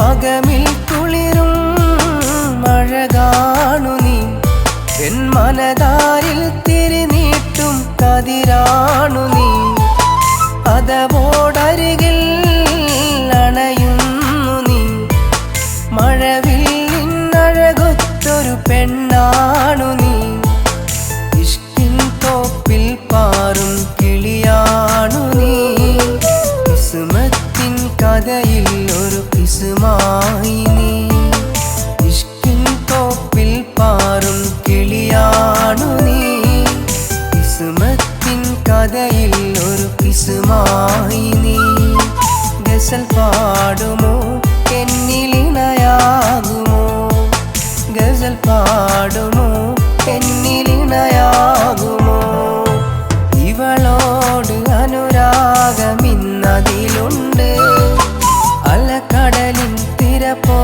അകമിൽ കുളിരും അഴകാണു നീ. എൻ മനതാരിൽ തിരിനീട്ടും കതിരാണു നീ. അതവോടരികിൽ അണയുന്നു നീ. മഴവിൽ നിന്നഴകൊത്തൊരു പെണ്ണാണു നീ. ഇഷ്കിൻ തോപ്പിൽ പാറും കിളിയാണു നീ. കിസുമത്തിൻ കഥയിൽ കഥയിൽ ഒരു കിസുമായി നീ ഗസൽ പാടുമോ? എന്നിലിണയാകുമോ ഗസൽ പാടുമോ? എന്നിലിണയാകുമോ ഇവളോട് അനുരാഗമിന്നതിലുണ്ട്. അലക്കടലിൻ തിരപ്പോ